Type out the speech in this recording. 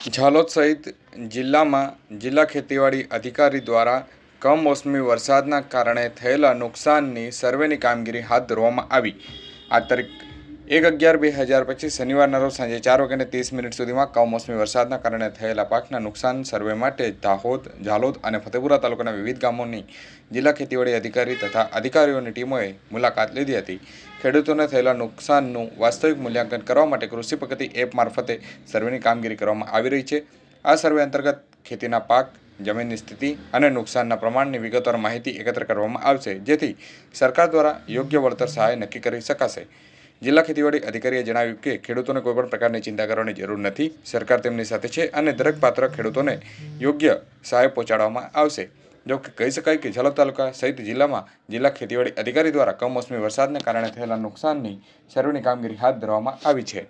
ઝાલોદ સહિત જિલ્લામાં જિલ્લા ખેતીવાડી અધિકારી દ્વારા કમોસમી વરસાદના કારણે થયેલા નુકસાનની સર્વેની કામગીરી હાથ ધરવામાં આવી. આ તારીખ એક અગિયાર બે હજાર પચીસ શનિવારના રોજ સાંજે ચાર વાગ્યાને ત્રીસ મિનિટ સુધીમાં કમોસમી વરસાદના કારણે થયેલા પાકના નુકસાન સર્વે માટે દાહોદ, ઝાલોદ અને ફતેપુરા તાલુકાના વિવિધ ગામોની જિલ્લા ખેતીવાડી અધિકારી તથા અધિકારીઓની ટીમોએ મુલાકાત લીધી હતી. ખેડૂતોને થયેલા નુકસાનનું વાસ્તવિક મૂલ્યાંકન કરવા માટે કૃષિ પ્રગતિ એપ મારફતે સર્વેની કામગીરી કરવામાં આવી રહી છે. આ સર્વે અંતર્ગત ખેતીના પાક, જમીનની સ્થિતિ અને નુકસાનના પ્રમાણની વિગતવાર માહિતી એકત્ર કરવામાં આવશે, જેથી સરકાર દ્વારા યોગ્ય વળતર સહાય નક્કી કરી શકાશે. જિલ્લા ખેતીવાડી અધિકારીએ જણાવ્યું કે ખેડૂતોને કોઈપણ પ્રકારની ચિંતા કરવાની જરૂર નથી. સરકાર તેમની સાથે છે અને દરેક પાત્ર ખેડૂતોને યોગ્ય સહાય પહોંચાડવામાં આવશે. જો કે કહી શકાય કે ઝાલોદ તાલુકા સહિત જિલ્લામાં જિલ્લા ખેતીવાડી અધિકારી દ્વારા કમોસમી વરસાદને કારણે થયેલા નુકસાનની સર્વેની કામગીરી હાથ ધરવામાં આવી છે.